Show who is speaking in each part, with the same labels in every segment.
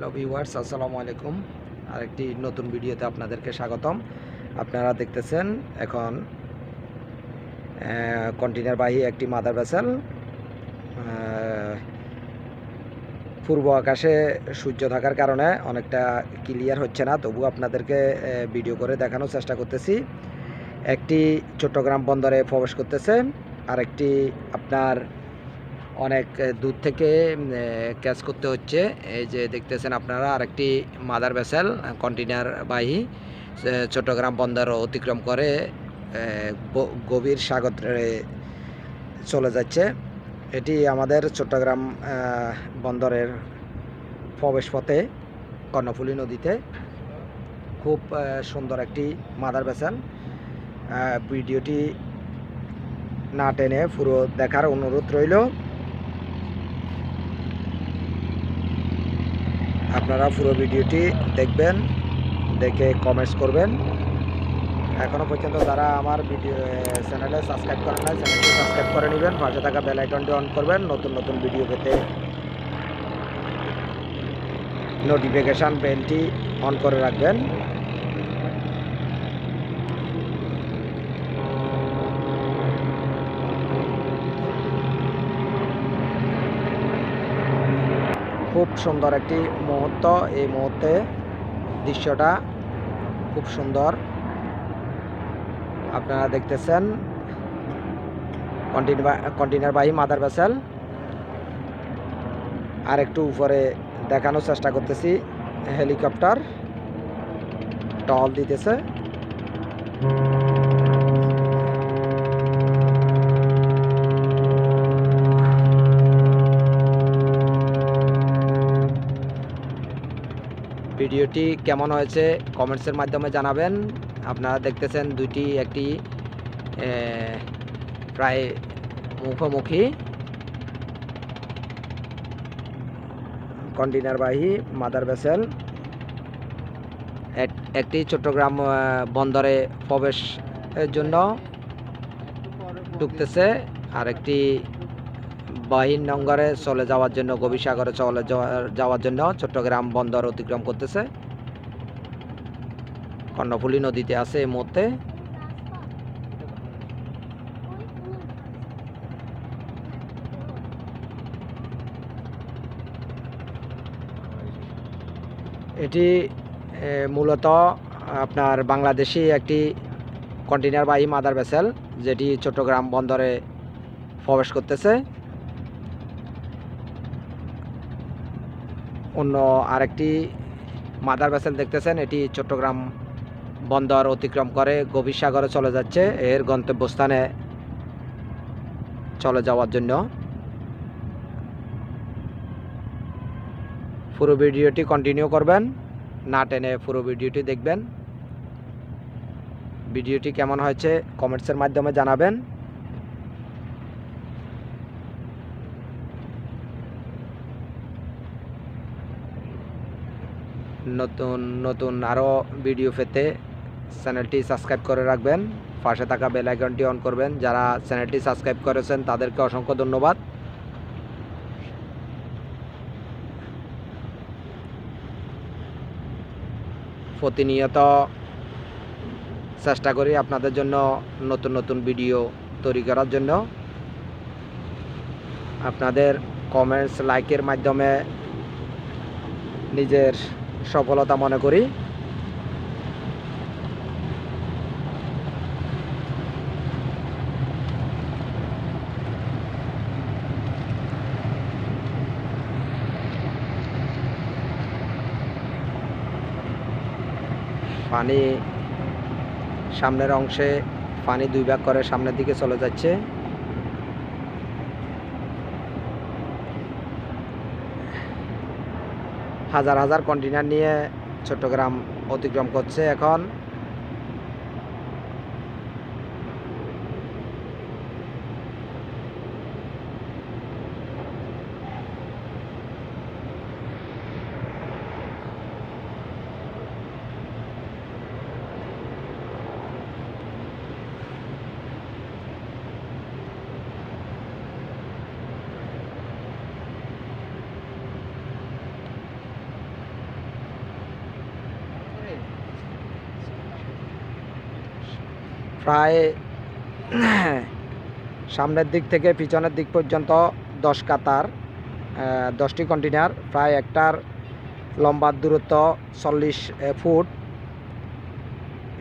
Speaker 1: Hello viewers আসসালামু আলাইকুম। আরেকটি নতুন ভিডিওতে আপনাদেরকে স্বাগতম। আপনারা দেখতেছেন এখন কন্টেনার বাহী একটি মাদার ভেসেল পূর্ব আকাশে সূর্য থাকার কারণে অনেকটা ক্লিয়ার হচ্ছে না। তবু আপনাদেরকে ভিডিও করে দেখানোর চেষ্টা করতেছি। একটি চট্টগ্রাম বন্দরে প্রবেশ করতেছে। আরেকটি আপনার অনেক দূর থেকে ক্যাচ করতে হচ্ছে। এই যে দেখতেছেন আপনারা, আরেকটি মাদার ভেসেল কন্টেনার বাহী চট্টগ্রাম বন্দর অতিক্রম করে গভীর সাগরে চলে যাচ্ছে। এটি আমাদের চট্টগ্রাম বন্দরের প্রবেশ পথে কর্ণফুলী নদীতে। খুব সুন্দর একটি মাদার ভেসেল। ভিডিওটি না টেনে পুরো দেখার অনুরোধ রইল। আপনারা পুরো ভিডিওটি দেখবেন, দেখে কমেন্টস করবেন। এখনও পর্যন্ত যারা আমার ভিডিও চ্যানেলে সাবস্ক্রাইব করেন না চ্যানেলটি সাবস্ক্রাইব করে নেবেন। পাশে থাকা বেল আইকনটি অন করবেন। নতুন নতুন ভিডিও পেতে নোটিফিকেশান বেলটি অন করে রাখবেন। খুব সুন্দর একটি মুহূর্ত। এই মুহূর্তে দৃশ্যটা খুব সুন্দর। আপনারা দেখতেছেন কন্টেনার বাহী মাদার ভেসেল। আর একটু উপরে দেখানোর চেষ্টা করতেছি। হেলিকপ্টার টহল দিতেছে। ভিডিওটি কেমন হয়েছে কমেন্টসের মাধ্যমে জানাবেন। আপনারা দেখতেছেন দুইটি, একটি প্রায় মুখোমুখি কন্টেনার বাহী, মাদার ভেসেল। একটি চট্টগ্রাম বন্দরে প্রবেশের জন্য ঢুকতেছে। আর একটি বাহির নঙ্গরে চলে যাওয়ার জন্য, গভীর সাগরে চলে যাওয়ার- জন্য চট্টগ্রাম বন্দর অতিক্রম করতেছে। কর্ণফুলী নদীতে আছে এই মুহূর্তে। এটি মূলত আপনার বাংলাদেশি একটি কন্টেনার বাহী মাদার ভেসেল, যেটি চট্টগ্রাম বন্দরে প্রবেশ করতেছে। অন্য আরেকটি মাদার ভেসেল দেখতেছেন, এটি চট্টগ্রাম বন্দর অতিক্রম করে গভীর সাগরে চলে যাচ্ছে। এর গন্তব্যস্থানে চলে যাওয়ার জন্য। পুরো ভিডিওটি কন্টিনিউ করবেন, না টেনে পুরো ভিডিওটি দেখবেন। ভিডিওটি কেমন হয়েছে কমেন্টসের মাধ্যমে জানাবেন। নতুন নতুন আরও ভিডিও পেতে চ্যানেলটি সাবস্ক্রাইব করে রাখবেন। পাশে থাকা বেল আইকনটি অন করবেন। যারা চ্যানেলটি সাবস্ক্রাইব করেছেন, তাদেরকে অসংখ্য ধন্যবাদ। প্রতিনিয়ত চেষ্টা করি আপনাদের জন্য নতুন নতুন ভিডিও তৈরি করার জন্য। আপনাদের কমেন্টস লাইকের মাধ্যমে নিজের সফলতা মনে করি। পানি সামনের অংশে পানি দুই ভাগ করে সামনের দিকে চলে যাচ্ছে। হাজার হাজার কন্টেনার নিয়ে চট্টগ্রাম অতিক্রম করছে এখন। প্রায় সামনের দিক থেকে পিছনের দিক পর্যন্ত দশ কাতার দশটি কন্টেনার প্রায় একটার লম্বার দূরত্ব চল্লিশ ফুট।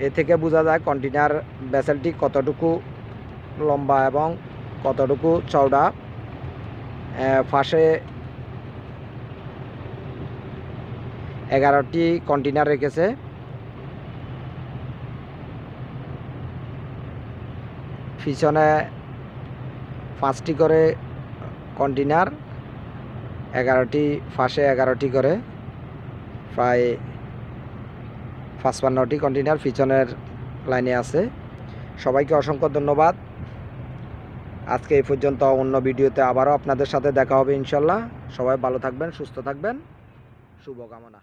Speaker 1: এ থেকে বোঝা যায় কন্টেনার ভেসেলটি কতটুকু লম্বা এবং কতটুকু চওড়া। পাশে এগারোটি কন্টেনার রেখেছে। পিছনে পাঁচটি করে কন্টেনার এগারোটি পাশে এগারোটি করে প্রায় পাঁচপান্নটি কন্টেনার পিছনের লাইনে আছে। সবাইকে অসংখ্য ধন্যবাদ। আজকে এই পর্যন্ত অন্য ভিডিওতে আবারও আপনাদের সাথে দেখা হবে ইনশাল্লাহ। সবাই ভালো থাকবেন, সুস্থ থাকবেন। শুভকামনা।